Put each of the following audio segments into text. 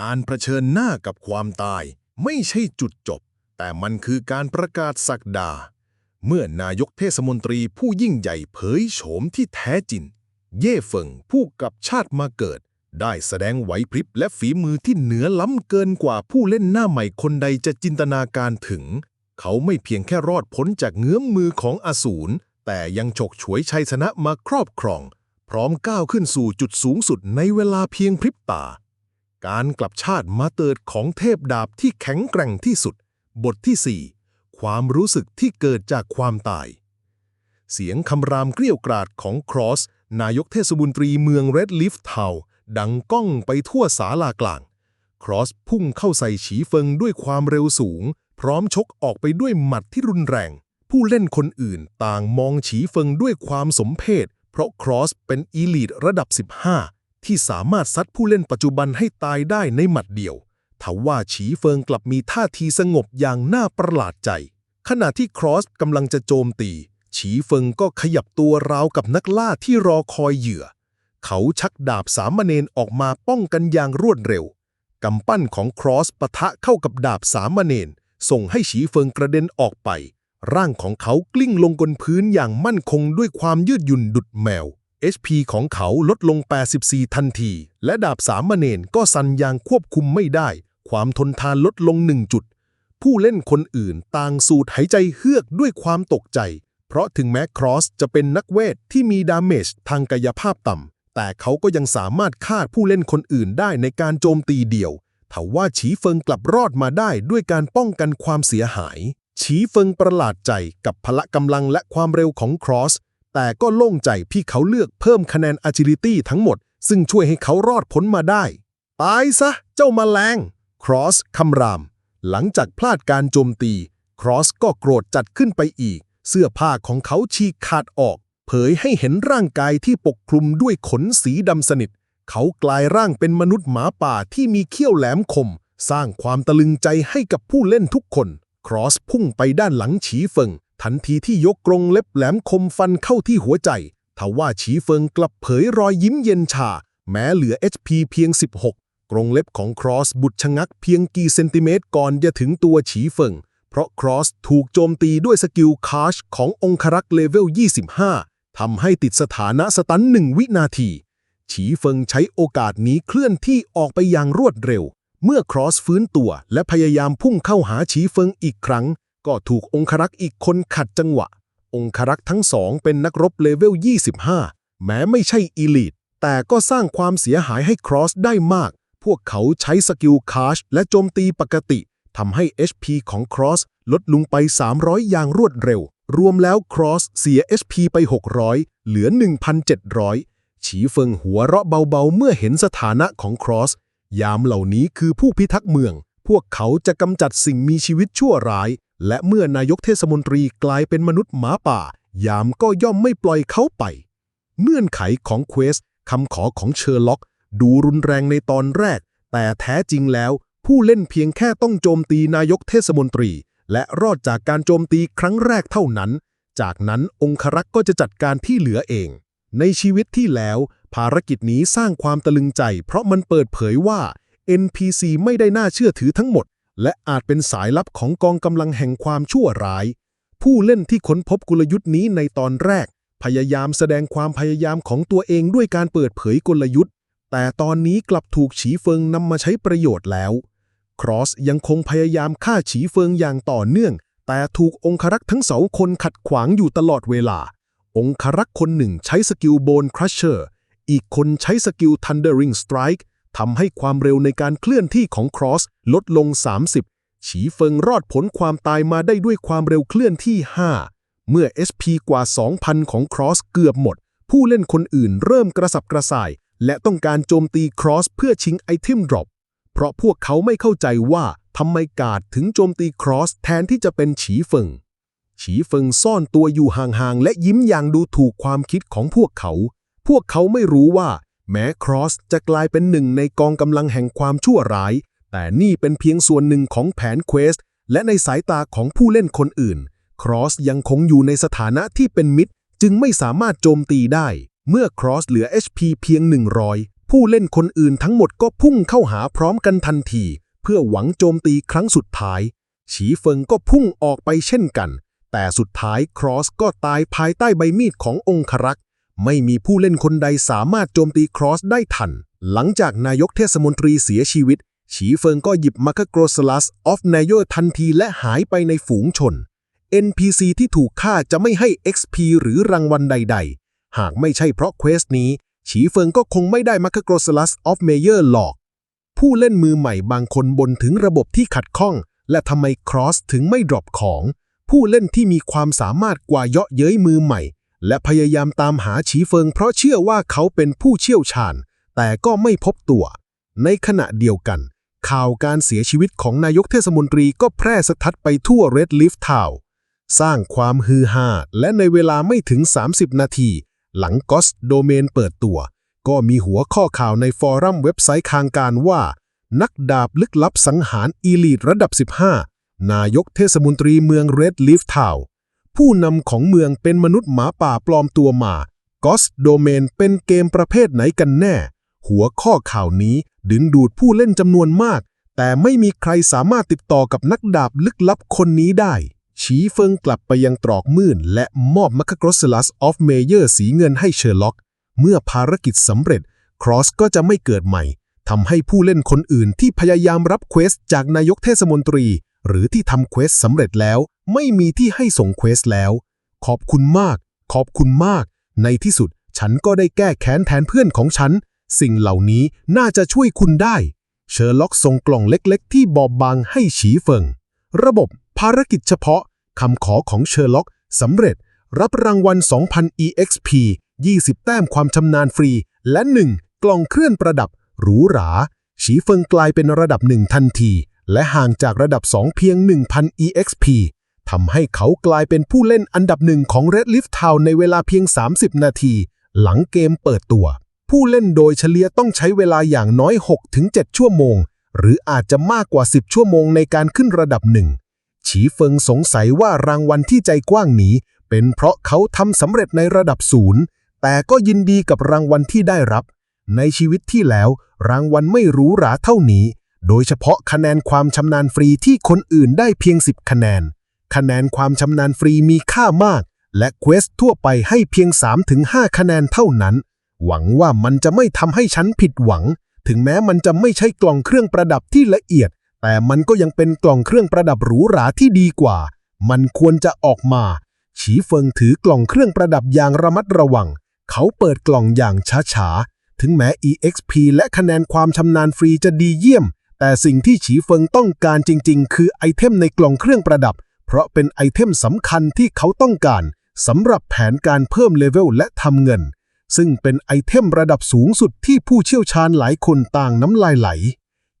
การเผชิญหน้ากับความตายไม่ใช่จุดจบ แต่มันคือการประกาศศักดา เมื่อนายกเทศมนตรีผู้ยิ่งใหญ่เผยโฉมที่แท้จริง เย่เฟิงผู้กับชาติมาเกิด ได้แสดงไหวพริบและฝีมือที่เหนือล้ำเกินกว่าผู้เล่นหน้าใหม่คนใดจะจินตนาการถึง เขาไม่เพียงแค่รอดพ้นจากเงื้อมมือของอสูรแต่ยังฉกฉวยชัยชนะมาครอบครอง พร้อมก้าวขึ้นสู่จุดสูงสุดในเวลาเพียงพริบตา การกลับชาติมาเติดของเทพดาบที่แข็งแกร่งที่สุด บทที่ 4 ความรู้สึกที่เกิดจากความตาย เสียงคำรามเกลี้ยวกราดของครอส นายกเทศมนตรีเมืองเรดลิฟทาวน์ดังก้องไปทั่วศาลากลาง ครอสพุ่งเข้าใส่ฉีเฟิงด้วยความเร็วสูง พร้อมชกออกไปด้วยหมัดที่รุนแรง ผู้เล่นคนอื่นต่างมองฉีเฟิงด้วยความสมเพชเพราะครอสเป็นอีลีดระดับ 15 ที่สามารถซัดผู้เล่นปัจจุบันให้ตายได้ในหมัดเดียวทว่าฉีเฟิงกลับมีท่าทีสงบอย่างน่าประหลาดใจ ขณะที่ครอสกำลังจะโจมตี ฉีเฟิงก็ขยับตัวราวกับนักล่าที่รอคอยเหยื่อ เขาชักดาบสามเณรออกมาป้องกันอย่างรวดเร็วกำปั้นของครอสปะทะเข้ากับดาบสามเณรส่งให้ฉีเฟิงกระเด็นออกไป ร่างของเขากลิ้งลงบนพื้นอย่างมั่นคงด้วยความยืดหยุ่นดุดแมว HP ของเขาลดลง 84 ทันที และดาบสามเณรก็สั่นอย่างควบคุมไม่ได้ ความทนทานลดลงหนึ่งจุด ผู้เล่นคนอื่นต่างสูดหายใจเฮือกด้วยความตกใจ เพราะถึงแม้ครอสจะเป็นนักเวทที่มีดาเมจทางกายภาพต่ำ แต่เขาก็ยังสามารถฆ่าผู้เล่นคนอื่นได้ในการโจมตีเดี่ยวทว่าฉีเฟิงกลับรอดมาได้ด้วยการป้องกันความเสียหาย ฉีเฟิงประหลาดใจกับพละกำลังและความเร็วของครอส แต่ก็โล่งใจที่เขาเลือกเพิ่มคะแนน agility ทั้งหมด ซึ่งช่วยให้เขารอดพ้นมาได้ ตายซะ เจ้ามาแมลง ครอสคำราม หลังจากพลาดการโจมตี ครอสก็โกรธจัดขึ้นไปอีก เสื้อผ้าของเขาฉีกขาดออก เผยให้เห็นร่างกายที่ปกคลุมด้วยขนสีดำสนิท เขากลายร่างเป็นมนุษย์หมาป่าที่มีเขี้ยวแหลมคม สร้างความตะลึงใจให้กับผู้เล่นทุกคน ครอสพุ่งไปด้านหลังฉีเฟิง ทันทีที่ยกกรงเล็บแหลมคมฟันเข้าที่หัวใจทว่าฉีเฟิงกลับเผยรอยยิ้มเย็นชา แม้เหลือ HP เพียง 16 กรงเล็บของครอสบุดชะงักเพียงกี่เซนติเมตรก่อนจะถึงตัวฉีเฟิง เพราะครอสถูกโจมตีด้วยสกิลคาชขององครักษ์เลเวล 25 ทำให้ติดสถานะสตันหนึ่งวินาที ฉีเฟิงใช้โอกาสนี้เคลื่อนที่ออกไปอย่างรวดเร็ว เมื่อครอสฟื้นตัวและพยายามพุ่งเข้าหาฉีเฟิงอีกครั้ง ก็ถูกองครักษ์อีกคนขัดจังหวะ องครักษ์ทั้งสองเป็นนักรบเลเวล 25 แม้ไม่ใช่อีลิทแต่ก็สร้างความเสียหายให้ครอสได้มาก พวกเขาใช้สกิลคาชและโจมตีปกติทำให้ HP ของครอสลดลงไป 300 อย่างรวดเร็ว รวมแล้วครอสเสีย HP ไป 600 เหลือ 1,700 ฉีเฟิงหัวเราะเบาๆ เมื่อเห็นสถานะของครอส ยามเหล่านี้คือผู้พิทักษ์เมือง พวกเขาจะกำจัดสิ่งมีชีวิตชั่วร้าย และเมื่อนายกเทศมนตรีกลายเป็นมนุษย์หมาป่า ยามก็ย่อมไม่ปล่อยเขาไป เงื่อนไขของเควสคำขอของเชอร์ล็อก ดูรุนแรงในตอนแรก แต่แท้จริงแล้ว ผู้เล่นเพียงแค่ต้องโจมตีนายกเทศมนตรี และรอดจากการโจมตีครั้งแรกเท่านั้น จากนั้นองครักษ์ก็จะจัดการที่เหลือเอง ในชีวิตที่แล้ว ภารกิจนี้สร้างความตะลึงใจ เพราะมันเปิดเผยว่า NPC ไม่ได้น่าเชื่อถือทั้งหมด และอาจเป็นสายลับของกองกำลังแห่งความชั่วร้าย ผู้เล่นที่ค้นพบกลยุทธ์นี้ในตอนแรก พยายามแสดงความพยายามของตัวเองด้วยการเปิดเผยกลยุทธ์ แต่ตอนนี้กลับถูกฉีเฟิงนำมาใช้ประโยชน์แล้ว ครอสยังคงพยายามฆ่าฉีเฟิงอย่างต่อเนื่อง แต่ถูกองครักษ์ทั้งสองคนขัดขวางอยู่ตลอดเวลา องครักษ์คนหนึ่งใช้สกิลโบนครัชเชอร์ อีกคนใช้สกิล Thundering Strike ทำให้ความเร็วในการเคลื่อนที่ของครอสลดลง 30 ฉีเฟิงรอดผลความตายมาได้ด้วยความเร็วเคลื่อนที่ 5 เมื่อ SP กว่า 2,000 ของครอสเกือบหมด ผู้เล่นคนอื่นเริ่มกระสับกระส่าย และต้องการโจมตีครอสเพื่อชิงไอเทมดรอปเพราะพวกเขาไม่เข้าใจว่าทำไมกาดถึงโจมตีครอสแทนที่จะเป็นฉีเฟิง ฉีเฟิงซ่อนตัวอยู่ห่างๆ และยิ้มอย่างดูถูกความคิดของพวกเขา พวกเขาไม่รู้ว่า แม้ครอสจะกลายเป็นหนึ่งในกองกำลังแห่งความชั่วร้าย แต่นี่เป็นเพียงส่วนหนึ่งของแผนเควสและในสายตาของผู้เล่นคนอื่น ครอสยังคงอยู่ในสถานะที่เป็นมิตร จึงไม่สามารถโจมตีได้ เมื่อครอสเหลือ HP เพียง 100 ผู้เล่นคนอื่นทั้งหมดก็พุ่งเข้าหาพร้อมกันทันที เพื่อหวังโจมตีครั้งสุดท้าย ฉีเฟิงก็พุ่งออกไปเช่นกัน แต่สุดท้ายครอสก็ตายภายใต้ใบมีดขององครักษ์ ไม่มีผู้เล่นคนใดสามารถโจมตีครอสได้ทัน หลังจากนายกเทศมนตรีเสียชีวิต ฉีเฟิงก็หยิบมาคาโกรสลัสออฟนายโยทันทีและหายไปในฝูงชน NPC ที่ถูกฆ่าจะไม่ให้ XP หรือรางวัลใด ๆ หากไม่ใช่เพราะเควสนี้ ฉีเฟิงก็คงไม่ได้มาคาโกรสลัสออฟเมเยอร์หรอก ผู้เล่นมือใหม่บางคนบ่นถึงระบบที่ขัดข้อง และทำไมครอสถึงไม่ดรอปของ ผู้เล่นที่มีความสามารถกว่าเยาะเย้ยมือใหม่ และพยายามตามหาฉีเฟิงเพราะเชื่อว่าเขาเป็นผู้เชี่ยวชาญ แต่ก็ไม่พบตัว ในขณะเดียวกัน ข่าวการเสียชีวิตของนายกเทศมนตรีก็แพร่สะพัดไปทั่วเรดลิฟทาวสร้างความฮือฮาและในเวลาไม่ถึง 30 นาที หลังกอสโดเมนเปิดตัว ก็มีหัวข้อข่าวในฟอรัมเว็บไซต์คางการว่า นักดาบลึกลับสังหารอีลีทระดับ 15 นายกเทศมนตรีเมืองเรดลิฟทาว ผู้นำของเมืองเป็นมนุษย์หมาป่าปลอมตัวมากอสโดเมนเป็นเกมประเภทไหนกันแน่ หัวข้อข่าวนี้ดึงดูดผู้เล่นจำนวนมาก แต่ไม่มีใครสามารถติดต่อกับนักดาบลึกลับคนนี้ได้ฉีเฟิงกลับไปยังตรอกมื่นและมอบมัคคากรสลัสออฟเมเยอร์สีเงินให้เชอร์ล็อก เมื่อภารกิจสำเร็จ ครอสก็จะไม่เกิดใหม่ ทำให้ผู้เล่นคนอื่นที่พยายามรับเควสจากนายกเทศมนตรี หรือที่ทำเควสสำเร็จแล้ว ไม่มีที่ให้ส่งเควสแล้ว ขอบคุณมาก ขอบคุณมาก ในที่สุดฉันก็ได้แก้แค้นแทนเพื่อนของฉัน สิ่งเหล่านี้น่าจะช่วยคุณได้ เชอร์ล็อกส่งกล่องเล็กๆ ที่บอบบางให้ฉีเฟิง ระบบภารกิจเฉพาะคำขอของเชอร์ล็อกสำเร็จ รับรางวัล 2,000 EXP 20 แต้มความชำนาญฟรี และ 1 กล่องเครื่องประดับ หรูหรา ฉีเฟิงกลายเป็นระดับ1ทันที และห่างจากระดับ 2 เพียง 1,000 EXP ทำให้เขากลายเป็นผู้เล่นอันดับหนึ่งของ Red Lift Town ในเวลาเพียง 30 นาที หลังเกมเปิดตัว ผู้เล่นโดยเฉลี่ยต้องใช้เวลาอย่างน้อย 6-7 ชั่วโมง หรืออาจจะมากกว่า 10 ชั่วโมงในการขึ้นระดับหนึ่งฉีเฟิงสงสัยว่ารางวัลที่ใจกว้างนี้ เป็นเพราะเขาทำสำเร็จในระดับศูนย์แต่ก็ยินดีกับรางวัลที่ได้รับ ในชีวิตที่แล้ว รางวัลไม่หรูหราเท่านี้ โดยเฉพาะคะแนนความชำนาญฟรีที่คนอื่นได้เพียง 10 คะแนน คะแนนความชำนาญฟรีมีค่ามาก และเควสทั่วไปให้เพียง 3-5 คะแนนเท่านั้น หวังว่ามันจะไม่ทำให้ฉันผิดหวัง ถึงแม้มันจะไม่ใช่กล่องเครื่องประดับที่ละเอียด แต่มันก็ยังเป็นกล่องเครื่องประดับหรูหราที่ดีกว่า มันควรจะออกมาฉีเฟิงถือกล่องเครื่องประดับอย่างระมัดระวัง เขาเปิดกล่องอย่างช้าๆ ถึงแม้ EXP และคะแนนความชำนาญฟรีจะดีเยี่ยม แต่สิ่งที่ฉีเฟิงต้องการจริง ๆ คือไอเทมในกล่องเครื่องประดับ เพราะเป็นไอเทมสำคัญที่เขาต้องการสำหรับแผนการเพิ่มเลเวลและทำเงิน ซึ่งเป็นไอเทมระดับสูงสุดที่ผู้เชี่ยวชาญหลายคนต่างน้ำลายไหล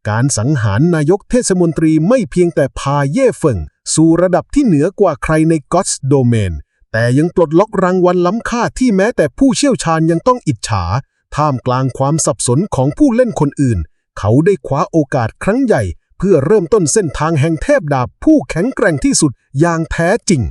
การสังหารนายกเทศมนตรีไม่เพียงแต่พาเย่เฟิงสู่ระดับที่เหนือกว่าใครใน God's Domain แต่ยังปลดล็อกรางวัลล้ำค่าที่แม้แต่ผู้เชี่ยวชาญยังต้องอิจฉา ท่ามกลางความสับสนของผู้เล่นคนอื่น เขาได้คว้าโอกาสครั้งใหญ่ เพื่อเริ่มต้นเส้นทางแห่งเทพดาบผู้แข็งแกร่งที่สุดอย่างแท้จริง